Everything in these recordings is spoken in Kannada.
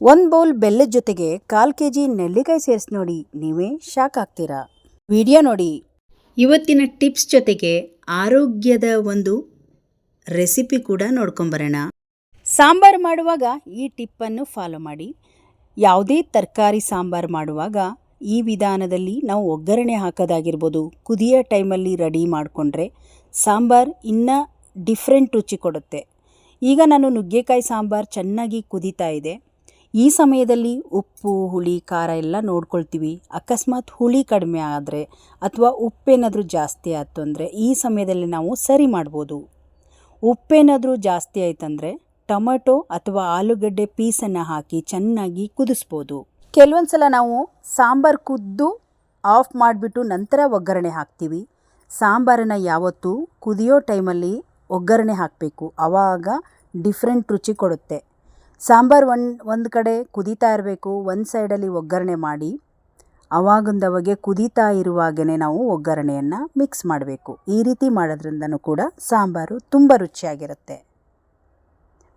ಒಂದು ಬೌಲ್ ಬೆಲ್ಲದ ಜೊತೆಗೆ ಕಾಲು ಕೆ ಜಿ ನೆಲ್ಲಿಕಾಯಿ ಸೇರಿಸಿ ನೋಡಿ, ನೀವೇ ಶಾಕ್ ಆಗ್ತೀರಾ? ವಿಡಿಯೋ ನೋಡಿ. ಇವತ್ತಿನ ಟಿಪ್ಸ್ ಜೊತೆಗೆ ಆರೋಗ್ಯದ ಒಂದು ರೆಸಿಪಿ ಕೂಡ ನೋಡ್ಕೊಂಬರೋಣ ಸಾಂಬಾರು ಮಾಡುವಾಗ ಈ ಟಿಪ್ಪನ್ನು ಫಾಲೋ ಮಾಡಿ. ಯಾವುದೇ ತರಕಾರಿ ಸಾಂಬಾರು ಮಾಡುವಾಗ ಈ ವಿಧಾನದಲ್ಲಿ ನಾವು ಒಗ್ಗರಣೆ ಹಾಕೋದಾಗಿರ್ಬೋದು, ಕುದಿಯ ಟೈಮಲ್ಲಿ ರೆಡಿ ಮಾಡಿಕೊಂಡ್ರೆ ಸಾಂಬಾರು ಇನ್ನೂ ಡಿಫ್ರೆಂಟ್ ರುಚಿ ಕೊಡುತ್ತೆ. ಈಗ ನಾನು ನುಗ್ಗೆಕಾಯಿ ಸಾಂಬಾರು ಚೆನ್ನಾಗಿ ಕುದೀತಾ ಇದೆ. ಈ ಸಮಯದಲ್ಲಿ ಉಪ್ಪು, ಹುಳಿ, ಖಾರ ಎಲ್ಲ ನೋಡ್ಕೊಳ್ತೀವಿ. ಅಕಸ್ಮಾತ್ ಹುಳಿ ಕಡಿಮೆ ಆದರೆ ಅಥವಾ ಉಪ್ಪೇನಾದರೂ ಜಾಸ್ತಿ ಆಯಿತು ಅಂದರೆ ಈ ಸಮಯದಲ್ಲಿ ನಾವು ಸರಿ ಮಾಡ್ಬೋದು. ಉಪ್ಪೇನಾದರೂ ಜಾಸ್ತಿ ಆಯ್ತಂದರೆ ಟೊಮೆಟೊ ಅಥವಾ ಆಲೂಗಡ್ಡೆ ಪೀಸನ್ನು ಹಾಕಿ ಚೆನ್ನಾಗಿ ಕುದಿಸ್ಬೋದು. ಕೆಲವೊಂದು ಸಲ ನಾವು ಸಾಂಬಾರು ಕುದ್ದು ಆಫ್ ಮಾಡಿಬಿಟ್ಟು ನಂತರ ಒಗ್ಗರಣೆ ಹಾಕ್ತೀವಿ. ಸಾಂಬಾರನ್ನು ಯಾವತ್ತೂ ಕುದಿಯೋ ಟೈಮಲ್ಲಿ ಒಗ್ಗರಣೆ ಹಾಕಬೇಕು. ಆವಾಗ ಡಿಫ್ರೆಂಟ್ ರುಚಿ ಕೊಡುತ್ತೆ. ಸಾಂಬಾರು ಒಂದು ಒಂದು ಕಡೆ ಕುದೀತಾ ಇರಬೇಕು, ಒಂದು ಸೈಡಲ್ಲಿ ಒಗ್ಗರಣೆ ಮಾಡಿ. ಅವಾಗಂದವಾಗೆ ಕುದೀತಾ ಇರುವಾಗಲೇ ನಾವು ಒಗ್ಗರಣೆಯನ್ನು ಮಿಕ್ಸ್ ಮಾಡಬೇಕು. ಈ ರೀತಿ ಮಾಡೋದ್ರಿಂದನೂ ಕೂಡ ಸಾಂಬಾರು ತುಂಬ ರುಚಿಯಾಗಿರುತ್ತೆ.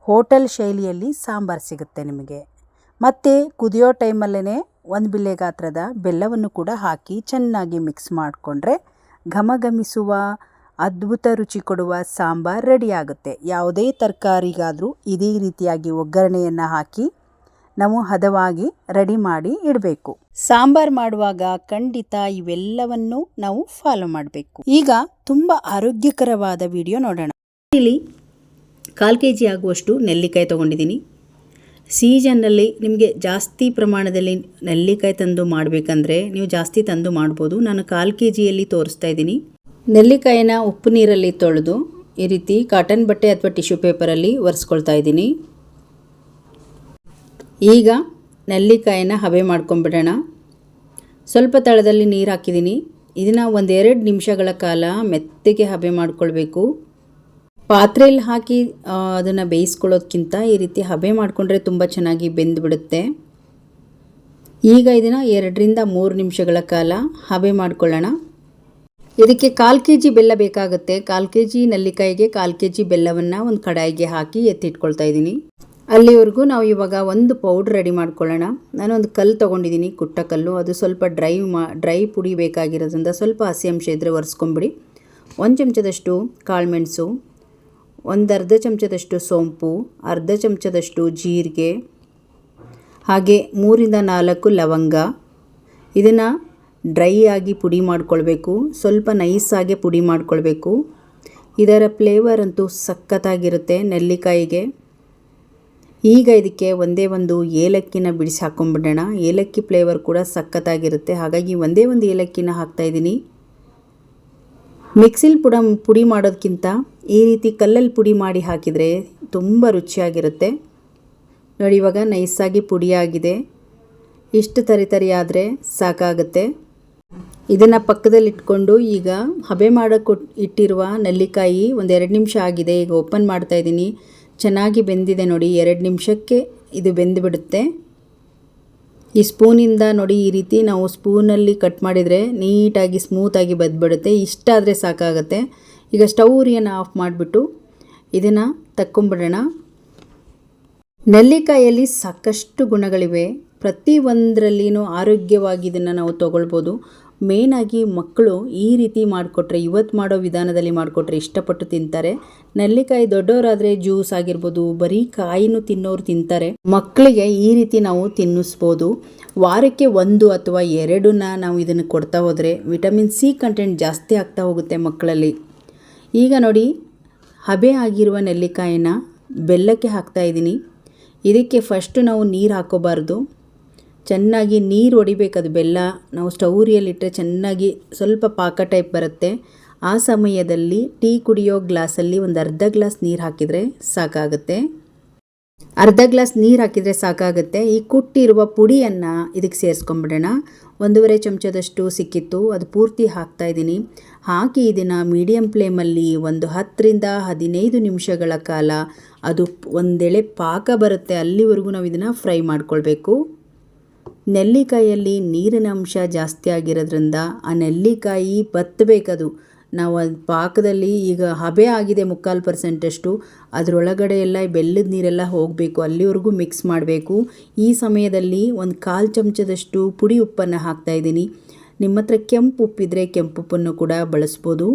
ಹೋಟೆಲ್ ಶೈಲಿಯಲ್ಲಿ ಸಾಂಬಾರು ಸಿಗುತ್ತೆ ನಿಮಗೆ. ಮತ್ತು ಕುದಿಯೋ ಟೈಮಲ್ಲೇ ಒಂದು ಬಿಲ್ಲೆ ಗಾತ್ರದ ಬೆಲ್ಲವನ್ನು ಕೂಡ ಹಾಕಿ ಚೆನ್ನಾಗಿ ಮಿಕ್ಸ್ ಮಾಡಿಕೊಂಡ್ರೆ ಘಮಘಮಿಸುವ ಅದ್ಭುತ ರುಚಿ ಕೊಡುವ ಸಾಂಬಾರು ರೆಡಿಯಾಗುತ್ತೆ. ಯಾವುದೇ ತರಕಾರಿಗಾದರೂ ಇದೇ ರೀತಿಯಾಗಿ ಒಗ್ಗರಣೆಯನ್ನು ಹಾಕಿ, ನಾವು ಹದವಾಗಿ ರೆಡಿ ಮಾಡಿ ಇಡಬೇಕು. ಸಾಂಬಾರು ಮಾಡುವಾಗ ಖಂಡಿತ ಇವೆಲ್ಲವನ್ನು ನಾವು ಫಾಲೋ ಮಾಡಬೇಕು. ಈಗ ತುಂಬ ಆರೋಗ್ಯಕರವಾದ ವಿಡಿಯೋ ನೋಡೋಣ. ಇಲ್ಲಿ ಕಾಲು ಕೆ ಜಿ ಆಗುವಷ್ಟು ನೆಲ್ಲಿಕಾಯಿ ತೊಗೊಂಡಿದ್ದೀನಿ. ಸೀಸನ್ನಲ್ಲಿ ನಿಮಗೆ ಜಾಸ್ತಿ ಪ್ರಮಾಣದಲ್ಲಿ ನೆಲ್ಲಿಕಾಯಿ ತಂದು ಮಾಡಬೇಕಂದ್ರೆ ನೀವು ಜಾಸ್ತಿ ತಂದು ಮಾಡ್ಬೋದು. ನಾನು ಕಾಲು ಕೆ ಜಿಯಲ್ಲಿ ತೋರಿಸ್ತಾ ಇದ್ದೀನಿ. ನೆಲ್ಲಿಕಾಯಿನ ಉಪ್ಪು ನೀರಲ್ಲಿ ತೊಳೆದು ಈ ರೀತಿ ಕಾಟನ್ ಬಟ್ಟೆ ಅಥವಾ ಟಿಶ್ಯೂ ಪೇಪರಲ್ಲಿ ಒರೆಸ್ಕೊಳ್ತಾ ಇದ್ದೀನಿ. ಈಗ ನೆಲ್ಲಿಕಾಯಿನ ಹಬೆ ಮಾಡ್ಕೊಂಬಿಡೋಣ. ಸ್ವಲ್ಪ ತಳದಲ್ಲಿ ನೀರು ಹಾಕಿದ್ದೀನಿ. ಇದನ್ನು ಒಂದೆರಡು ನಿಮಿಷಗಳ ಕಾಲ ಮೆತ್ತಗೆ ಹಬೆ ಮಾಡ್ಕೊಳ್ಬೇಕು. ಪಾತ್ರೆಯಲ್ಲಿ ಹಾಕಿ ಅದನ್ನು ಬೇಯಿಸ್ಕೊಳ್ಳೋದಕ್ಕಿಂತ ಈ ರೀತಿ ಹಬೆ ಮಾಡಿಕೊಂಡ್ರೆ ತುಂಬ ಚೆನ್ನಾಗಿ ಬೆಂದುಬಿಡುತ್ತೆ. ಈಗ ಇದನ್ನು ಎರಡರಿಂದ ಮೂರು ನಿಮಿಷಗಳ ಕಾಲ ಹಬೆ ಮಾಡ್ಕೊಳ್ಳೋಣ. ಇದಕ್ಕೆ ಕಾಲು ಕೆ ಜಿ ಬೆಲ್ಲ ಬೇಕಾಗುತ್ತೆ. ಕಾಲು ಕೆ ಜಿ ನಲ್ಲಿಕಾಯಿಗೆ ಕಾಲು ಕೆ ಜಿ ಬೆಲ್ಲವನ್ನು ಒಂದು ಕಡಾಯಿಗೆ ಹಾಕಿ ಎತ್ತಿಟ್ಕೊಳ್ತಾ ಇದ್ದೀನಿ. ಅಲ್ಲಿವರೆಗೂ ನಾವು ಇವಾಗ ಒಂದು ಪೌಡ್ರ್ ರೆಡಿ ಮಾಡ್ಕೊಳ್ಳೋಣ. ನಾನು ಒಂದು ಕಲ್ಲು ತೊಗೊಂಡಿದ್ದೀನಿ, ಕುಟ್ಟ ಕಲ್ಲು. ಅದು ಸ್ವಲ್ಪ ಡ್ರೈ ಮಾ, ಡ್ರೈ ಪುಡಿ ಬೇಕಾಗಿರೋದ್ರಿಂದ ಸ್ವಲ್ಪ ಹಸಿ ಅಂಶ ಇದ್ದರೆ ಒರೆಸ್ಕೊಂಬಿಡಿ. ಒಂದು ಚಮಚದಷ್ಟು ಕಾಳುಮೆಣಸು ಒಂದು ಅರ್ಧ ಚಮಚದಷ್ಟು ಸೋಂಪು, ಅರ್ಧ ಚಮಚದಷ್ಟು ಜೀರಿಗೆ, ಹಾಗೆ ಮೂರಿಂದ ನಾಲ್ಕು ಲವಂಗ. ಇದನ್ನು ಡ್ರೈ ಆಗಿ ಪುಡಿ ಮಾಡ್ಕೊಳ್ಬೇಕು, ಸ್ವಲ್ಪ ನೈಸಾಗೆ ಪುಡಿ ಮಾಡ್ಕೊಳ್ಬೇಕು. ಇದರ ಫ್ಲೇವರ್ ಅಂತೂ ಸಖತ್ತಾಗಿರುತ್ತೆ ನೆಲ್ಲಿಕಾಯಿಗೆ. ಈಗ ಇದಕ್ಕೆ ಒಂದೇ ಒಂದು ಏಲಕ್ಕಿನ ಬಿಡಿಸಿ ಹಾಕ್ಕೊಂಬಿಡೋಣ ಏಲಕ್ಕಿ ಫ್ಲೇವರ್ ಕೂಡ ಸಖತ್ತಾಗಿರುತ್ತೆ. ಹಾಗಾಗಿ ಒಂದೇ ಒಂದು ಏಲಕ್ಕಿನ ಹಾಕ್ತಾಯಿದ್ದೀನಿ ಮಿಕ್ಸಿಲ್ ಪುಡ, ಪುಡಿ ಮಾಡೋದಕ್ಕಿಂತ ಈ ರೀತಿ ಕಲ್ಲಲ್ಲಿ ಪುಡಿ ಮಾಡಿ ಹಾಕಿದರೆ ತುಂಬ ರುಚಿಯಾಗಿರುತ್ತೆ. ನೋಡಿ, ಇವಾಗ ನೈಸಾಗಿ ಪುಡಿಯಾಗಿದೆ ಇಷ್ಟು ತರಿ ತರಿ ಆದರೆ ಸಾಕಾಗುತ್ತೆ. ಇದನ್ನು ಪಕ್ಕದಲ್ಲಿಟ್ಕೊಂಡು ಈಗ ಹಬೆ ಮಾಡೋಕ್ಕೆ ಇಟ್ಟಿರುವ ನೆಲ್ಲಿಕಾಯಿ ಒಂದು ಎರಡು ನಿಮಿಷ ಆಗಿದೆ. ಈಗ ಓಪನ್ ಮಾಡ್ತಾ ಇದ್ದೀನಿ. ಚೆನ್ನಾಗಿ ಬೆಂದಿದೆ ನೋಡಿ. ಎರಡು ನಿಮಿಷಕ್ಕೆ ಇದು ಬೆಂದುಬಿಡುತ್ತೆ ಈ ಸ್ಪೂನಿಂದ ನೋಡಿ ಈ ರೀತಿ ನಾವು ಸ್ಪೂನಲ್ಲಿ ಕಟ್ ಮಾಡಿದರೆ ನೀಟಾಗಿ ಸ್ಮೂತಾಗಿ ಬದ್ಬಿಡುತ್ತೆ. ಇಷ್ಟಾದರೆ ಸಾಕಾಗುತ್ತೆ. ಈಗ ಸ್ಟವ್ ಉರಿಯನ್ನು ಆಫ್ ಮಾಡಿಬಿಟ್ಟು ಇದನ್ನು ತಕ್ಕೊಂಬಿಡೋಣ. ನೆಲ್ಲಿಕಾಯಲ್ಲಿ ಸಾಕಷ್ಟು ಗುಣಗಳಿವೆ. ಪ್ರತಿ ಒಂದರಲ್ಲಿನೂ ಆರೋಗ್ಯವಾಗಿ ಇದನ್ನು ನಾವು ತೊಗೊಳ್ಬೋದು. ಮೇನಾಗಿ ಮಕ್ಕಳು ಈ ರೀತಿ ಮಾಡಿಕೊಟ್ರೆ ಇವತ್ತು ಮಾಡೋ ವಿಧಾನದಲ್ಲಿ ಮಾಡಿಕೊಟ್ರೆ ಇಷ್ಟಪಟ್ಟು ತಿಂತಾರೆ. ನೆಲ್ಲಿಕಾಯಿ ದೊಡ್ಡವರಾದರೆ ಜ್ಯೂಸ್ ಆಗಿರ್ಬೋದು, ಬರೀ ಕಾಯಿನೂ ತಿನ್ನೋರು ತಿಂತಾರೆ. ಮಕ್ಕಳಿಗೆ ಈ ರೀತಿ ನಾವು ತಿನ್ನಿಸ್ಬೋದು. ವಾರಕ್ಕೆ ಒಂದು ಅಥವಾ ಎರಡನ್ನ ನಾವು ಇದನ್ನು ಕೊಡ್ತಾ ಹೋದರೆ ವಿಟಮಿನ್ ಸಿ ಕಂಟೆಂಟ್ ಜಾಸ್ತಿ ಆಗ್ತಾ ಹೋಗುತ್ತೆ ಮಕ್ಕಳಲ್ಲಿ. ಈಗ ನೋಡಿ, ಹಬೆ ಆಗಿರುವ ನೆಲ್ಲಿಕಾಯಿನ ಬೆಲ್ಲಕ್ಕೆ ಹಾಕ್ತಾ ಇದ್ದೀನಿ. ಇದಕ್ಕೆ ಫಸ್ಟು ನಾವು ನೀರು ಹಾಕೋಬಾರ್ದು. ಚೆನ್ನಾಗಿ ನೀರು ಹೊಡಿಬೇಕದು ಬೆಲ್ಲ. ನಾವು ಸ್ಟೌರಿಯಲ್ಲಿಟ್ಟರೆ ಚೆನ್ನಾಗಿ ಸ್ವಲ್ಪ ಪಾಕ ಟೈಪ್ ಬರುತ್ತೆ. ಆ ಸಮಯದಲ್ಲಿ ಟೀ ಕುಡಿಯೋ ಗ್ಲಾಸಲ್ಲಿ ಒಂದು ಅರ್ಧ ಗ್ಲಾಸ್ ನೀರು ಹಾಕಿದರೆ ಸಾಕಾಗುತ್ತೆ. ಅರ್ಧ ಗ್ಲಾಸ್ ನೀರು ಹಾಕಿದರೆ ಸಾಕಾಗುತ್ತೆ. ಈ ಕುಟ್ಟಿರುವ ಪುಡಿಯನ್ನು ಇದಕ್ಕೆ ಸೇರಿಸ್ಕೊಂಬಿಡೋಣ. ಒಂದೂವರೆ ಚಮಚದಷ್ಟು ಸಿಕ್ಕಿತ್ತು. ಅದು ಪೂರ್ತಿ ಹಾಕ್ತಾ ಇದ್ದೀನಿ. ಹಾಕಿ ಇದನ್ನು ಮೀಡಿಯಮ್ ಫ್ಲೇಮಲ್ಲಿ ಒಂದು ಹತ್ತರಿಂದ ಹದಿನೈದು ನಿಮಿಷಗಳ ಕಾಲ ಅದು ಒಂದೆಳೆ ಪಾಕ ಬರುತ್ತೆ. ಅಲ್ಲಿವರೆಗೂ ನಾವು ಇದನ್ನು ಫ್ರೈ ಮಾಡ್ಕೊಳ್ಬೇಕು. ನೆಲ್ಲಿಕಾಯಲ್ಲಿ ನೀರಿನ ಅಂಶ ಜಾಸ್ತಿ ಆಗಿರೋದ್ರಿಂದ ಆ ನೆಲ್ಲಿಕಾಯಿ ಬತ್ತಬೇಕದು ನಾವು ಪಾಕದಲ್ಲಿ ಈಗ ಹಬೆ ಆಗಿದೆ ಮುಕ್ಕಾಲು ಪರ್ಸೆಂಟಷ್ಟು. ಅದರೊಳಗಡೆ ಎಲ್ಲ ಬೆಲ್ಲದ ನೀರೆಲ್ಲ ಹೋಗಬೇಕು, ಅಲ್ಲಿವರೆಗೂ ಮಿಕ್ಸ್ ಮಾಡಬೇಕು. ಈ ಸಮಯದಲ್ಲಿ ಒಂದು ಕಾಲು ಚಮಚದಷ್ಟು ಪುಡಿ ಉಪ್ಪನ್ನು ಹಾಕ್ತಾಯಿದ್ದೀನಿ ನಿಮ್ಮ ಹತ್ರ ಕೆಂಪು ಉಪ್ಪಿದ್ರೆ ಕೆಂಪು ಉಪ್ಪನ್ನು ಕೂಡ ಬಳಸ್ಬೋದು.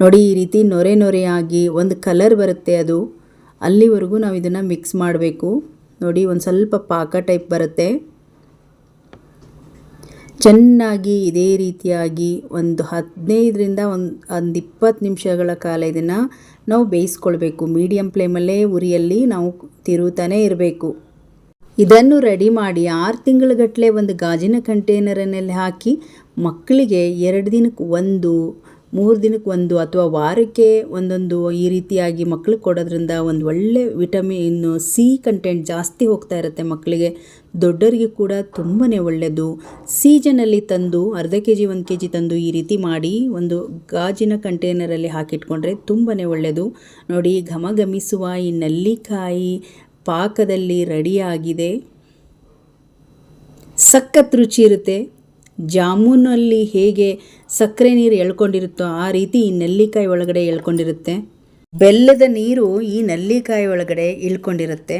ನೋಡಿ, ಈ ರೀತಿ ನೊರೆ ನೊರೆಯಾಗಿ ಒಂದು ಕಲರ್ ಬರುತ್ತೆ ಅದು. ಅಲ್ಲಿವರೆಗೂ ನಾವು ಇದನ್ನು ಮಿಕ್ಸ್ ಮಾಡಬೇಕು. ನೋಡಿ, ಒಂದು ಸ್ವಲ್ಪ ಪಾಕ ಟೈಪ್ ಬರುತ್ತೆ. ಚೆನ್ನಾಗಿ ಇದೇ ರೀತಿಯಾಗಿ ಒಂದು ಹದಿನೈದರಿಂದ ಒಂದು ಒಂದು ಇಪ್ಪತ್ತು ನಿಮಿಷಗಳ ಕಾಲ ಇದನ್ನು ನಾವು ಬೇಯಿಸ್ಕೊಳ್ಬೇಕು. ಮೀಡಿಯಮ್ ಫ್ಲೇಮಲ್ಲೇ ಉರಿಯಲ್ಲಿ ನಾವು ತಿರುವುತ್ತಾನೆ ಇರಬೇಕು. ಇದನ್ನು ರೆಡಿ ಮಾಡಿ ಆರು ತಿಂಗಳಗಟ್ಟಲೆ ಒಂದು ಗಾಜಿನ ಕಂಟೈನರನಲ್ಲಿ ಹಾಕಿ ಮಕ್ಕಳಿಗೆ ಎರಡು ದಿನಕ್ಕೆ ಒಂದು ಮೂರು ದಿನಕ್ಕೆ ಒಂದು ಅಥವಾ ವಾರಕ್ಕೆ ಒಂದೊಂದು ಈ ರೀತಿಯಾಗಿ ಮಕ್ಳಿಗೆ ಕೊಡೋದ್ರಿಂದ ಒಂದು ಒಳ್ಳೆ ವಿಟಮಿನ್ ಸಿ ಕಂಟೆಂಟ್ ಜಾಸ್ತಿ ಹೋಗ್ತಾ ಇರುತ್ತೆ ಮಕ್ಕಳಿಗೆ. ದೊಡ್ಡವರಿಗೆ ಕೂಡ ತುಂಬಾ ಒಳ್ಳೆಯದು. ಸೀಜನಲ್ಲಿ ತಂದು, ಅರ್ಧ ಕೆ ಜಿ ಒಂದು ಕೆ ಜಿ ತಂದು ಈ ರೀತಿ ಮಾಡಿ ಒಂದು ಗಾಜಿನ ಕಂಟೈನರಲ್ಲಿ ಹಾಕಿಟ್ಕೊಂಡ್ರೆ ತುಂಬಾ ಒಳ್ಳೆಯದು. ನೋಡಿ ಘಮ ಘಮಿಸುವ ಈ ನೆಲ್ಲಿಕಾಯಿ ಪಾಕದಲ್ಲಿ ರೆಡಿಯಾಗಿದೆ. ಸಖತ್ ರುಚಿ ಇರುತ್ತೆ. ಜಾಮೂನಲ್ಲಿ ಹೇಗೆ ಸಕ್ಕರೆ ನೀರು ಎಳ್ಕೊಂಡಿರುತ್ತೋ ಆ ರೀತಿ ಈ ನೆಲ್ಲಿಕಾಯಿ ಒಳಗಡೆ ಎಳ್ಕೊಂಡಿರುತ್ತೆ. ಬೆಲ್ಲದ ನೀರು ಈ ನೆಲ್ಲಿಕಾಯಿ ಒಳಗಡೆ ಇಳ್ಕೊಂಡಿರುತ್ತೆ.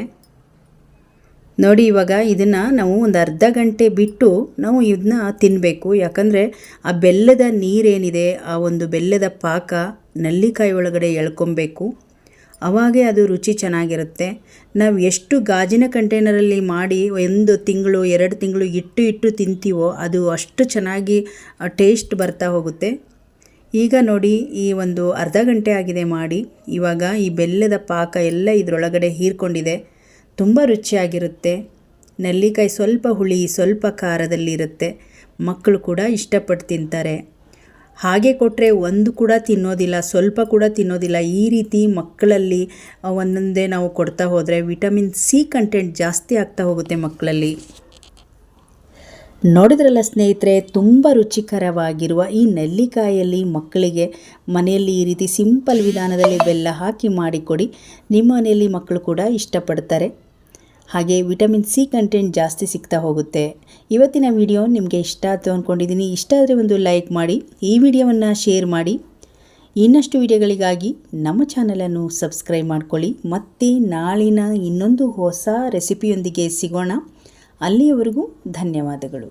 ನೋಡಿ ಇವಾಗ ಇದನ್ನು ನಾವು ಒಂದು ಅರ್ಧ ಗಂಟೆ ಬಿಟ್ಟು ನಾವು ಇದನ್ನ ತಿನ್ನಬೇಕು ಯಾಕಂದರೆ ಆ ಬೆಲ್ಲದ ನೀರೇನಿದೆ, ಆ ಒಂದು ಬೆಲ್ಲದ ಪಾಕ ನೆಲ್ಲಿಕಾಯಿ ಒಳಗಡೆ ಎಳ್ಕೊಬೇಕು. ಅವಾಗೇ ಅದು ರುಚಿ ಚೆನ್ನಾಗಿರುತ್ತೆ. ನಾವು ಎಷ್ಟು ಗಾಜಿನ ಕಂಟೈನರಲ್ಲಿ ಮಾಡಿ ಒಂದು ತಿಂಗಳು, ಎರಡು ತಿಂಗಳು ಇಟ್ಟು ಇಟ್ಟು ತಿಂತೀವೋ ಅದು ಅಷ್ಟು ಚೆನ್ನಾಗಿ ಟೇಸ್ಟ್ ಬರ್ತಾ ಹೋಗುತ್ತೆ. ಈಗ ನೋಡಿ ಈ ಒಂದು ಅರ್ಧ ಗಂಟೆ ಆಗಿದೆ ಮಾಡಿ. ಇವಾಗ ಈ ಬೆಲ್ಲದ ಪಾಕ ಎಲ್ಲ ಇದರೊಳಗಡೆ ಹೀರ್ಕೊಂಡಿದೆ. ತುಂಬ ರುಚಿಯಾಗಿರುತ್ತೆ. ನೆಲ್ಲಿಕಾಯಿ ಸ್ವಲ್ಪ ಹುಳಿ, ಸ್ವಲ್ಪ ಖಾರದಲ್ಲಿರುತ್ತೆ. ಮಕ್ಕಳು ಕೂಡ ಇಷ್ಟಪಟ್ಟು ತಿಂತಾರೆ. ಹಾಗೆ ಕೊಟ್ಟರೆ ಒಂದು ಕೂಡ ತಿನ್ನೋದಿಲ್ಲ, ಸ್ವಲ್ಪ ಕೂಡ ತಿನ್ನೋದಿಲ್ಲ. ಈ ರೀತಿ ಮಕ್ಕಳಲ್ಲಿ ಒಂದೊಂದೇ ನಾವು ಕೊಡ್ತಾ ಹೋದರೆ ವಿಟಮಿನ್ ಸಿ ಕಂಟೆಂಟ್ ಜಾಸ್ತಿ ಆಗ್ತಾ ಹೋಗುತ್ತೆ ಮಕ್ಕಳಲ್ಲಿ. ನೋಡಿದ್ರಲ್ಲ ಸ್ನೇಹಿತರೆ, ತುಂಬ ರುಚಿಕರವಾಗಿರುವ ಈ ನೆಲ್ಲಿಕಾಯಲ್ಲಿ ಮಕ್ಕಳಿಗೆ ಮನೆಯಲ್ಲಿ ಈ ರೀತಿ ಸಿಂಪಲ್ ವಿಧಾನದಲ್ಲಿ ಬೆಲ್ಲ ಹಾಕಿ ಮಾಡಿಕೊಡಿ. ನಿಮ್ಮ ಮನೆಯಲ್ಲಿ ಮಕ್ಕಳು ಕೂಡ ಇಷ್ಟಪಡ್ತಾರೆ. ಹಾಗೆ ವಿಟಮಿನ್ ಸಿ ಕಂಟೆಂಟ್ ಜಾಸ್ತಿ ಸಿಗ್ತಾ ಹೋಗುತ್ತೆ. ಇವತ್ತಿನ ವಿಡಿಯೋ ನಿಮಗೆ ಇಷ್ಟ ಆಯಿತು ಅಂದ್ಕೊಂಡಿದ್ದೀನಿ ಇಷ್ಟ ಆದರೆ ಒಂದು ಲೈಕ್ ಮಾಡಿ, ಈ ವಿಡಿಯೋವನ್ನು ಶೇರ್ ಮಾಡಿ. ಇನ್ನಷ್ಟು ವಿಡಿಯೋಗಳಿಗಾಗಿ ನಮ್ಮ ಚಾನಲನ್ನು ಸಬ್ಸ್ಕ್ರೈಬ್ ಮಾಡ್ಕೊಳ್ಳಿ. ಮತ್ತೆ ನಾಳಿನ ಇನ್ನೊಂದು ಹೊಸ ರೆಸಿಪಿಯೊಂದಿಗೆ ಸಿಗೋಣ. ಅಲ್ಲಿಯವರೆಗೂ ಧನ್ಯವಾದಗಳು.